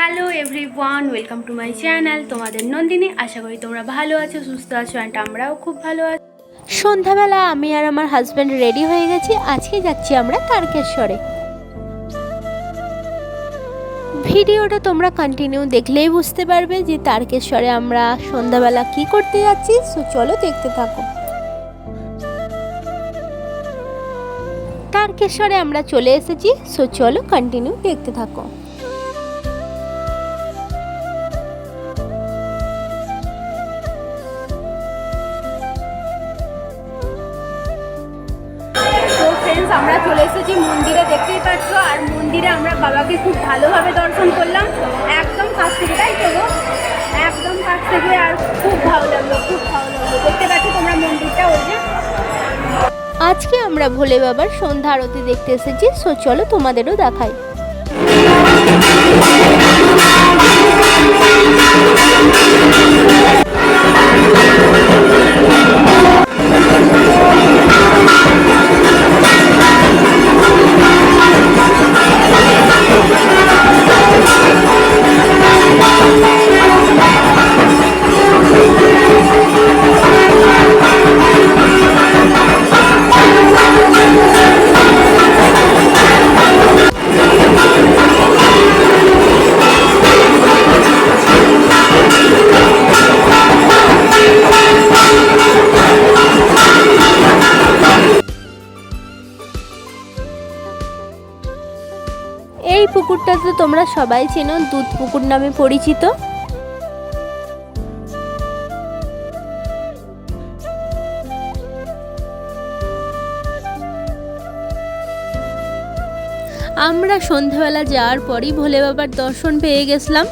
Hello everyone, welcome to my channel, তোমাদের নন্দিনী। আশা করি তোমরা ভালো আছো, সুস্থ আছো অ্যান্ড আমরাও খুব ভালো আছি। সন্ধ্যাবেলা আমি আর আমার হাজব্যান্ড রেডি হয়ে গেছি, আজকে যাচ্ছি আমরা তারকেশ্বরে। ভিডিওটা তোমরা কন্টিনিউ দেখলেই বুঝতে পারবে যে তারকেশ্বরে আমরা সন্ধ্যাবেলা কি করতে যাচ্ছি সো চলো দেখতে থাকো। তারকেশ্বরে আমরা চলে এসেছি সো চলো কন্টিনিউ দেখতে থাকো। ফ্রেন্ডস আমরা চলে এসেছি মন্দিরে, দেখতেই পাচ্ছ? আর মন্দিরে আমরা বাবাকে খুব ভালোভাবে দর্শন করলাম। একদম কাছ থেকে, তাই তো একদম কাছ থেকে, আর খুব ভালো লাগল, খুব ভালো লাগল। দেখতে পাচ্ছ তোমরা মন্দিরটা, ওই যে। আজকে আমরা ভোলে বাবার সন্ধ্যা আরতি দেখতে এসেছি, সো চলো তোমাদেরও দেখাই। পুকুরটা তো তোমরা সবাই চেনো, দুধ পুকুর নামে পরিচিত। আমরা সন্ধ্যাবেলা যাওয়ার পরই ভোলে বাবার দর্শন পেয়ে গেছিলাম।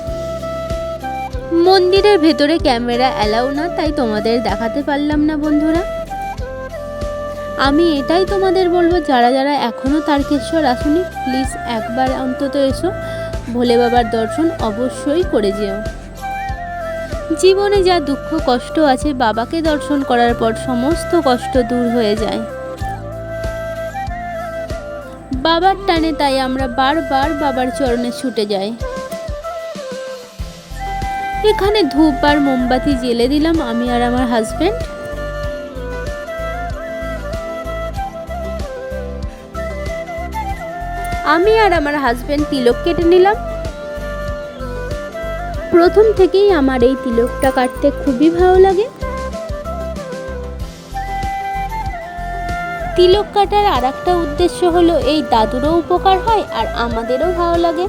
মন্দিরের ভেতরে ক্যামেরা অ্যালাউ না, তাই তোমাদের দেখাতে পারলাম না বন্ধুরা। আমি এটাই তোমাদের বলব, যারা যারা এখনও তারকেশ্বর আসুনি প্লিজ একবার অন্তত এসো। ভোলে বাবার দর্শন অবশ্যই করে যেও। জীবনে যা দুঃখ, কষ্ট আছে, বাবাকে দর্শন করার পর সমস্ত কষ্ট দূর হয়ে যায়। বাবার টানে তাই আমরা বারবার বাবার চরণে ছুটে যাই। এখানে ধূপ আর মোমবাতি জেলে দিলাম আমি আর আমার হাজবেন্ড আমি আর আমার হাজব্যান্ড তিলক কেটে নিলাম। প্রথম থেকেই আমার এই তিলকটা কাটতে খুবই ভালো লাগে। তিলক কাটার আর একটা উদ্দেশ্য হলো, এই দাদুরও উপকার হয় আর আমাদেরও ভালো লাগে।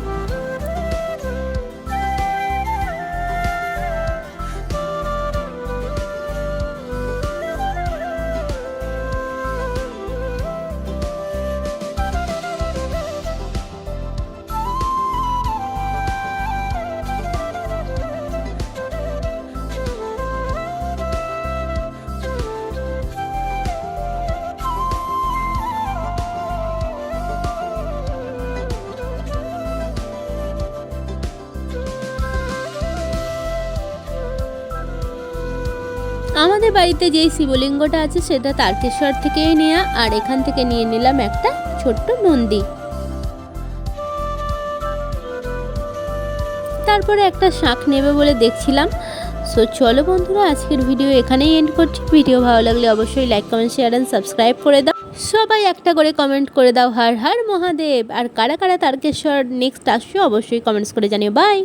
আমাদের বাড়িতে যেই শিবলিঙ্গটা আছে সেটা তারকেশ্বর থেকেই নেওয়া আর এখান থেকে নিয়ে নিলাম একটা ছোট্ট নন্দী। তারপরে একটা শাঁখ নেবে বলে দেখছিলাম। সো চলো বন্ধুরা, আজকের ভিডিও এখানেই এন্ড করছি। ভিডিও ভালো লাগলে অবশ্যই like comment share and subscribe করে দাও। সবাই একটা করে কমেন্ট করে দাও। হার হার মহাদেব। আর কারা কারা তারকেশ্বর নেক্সট আসছো অবশ্যই কমেন্টস করে জানিও। বাই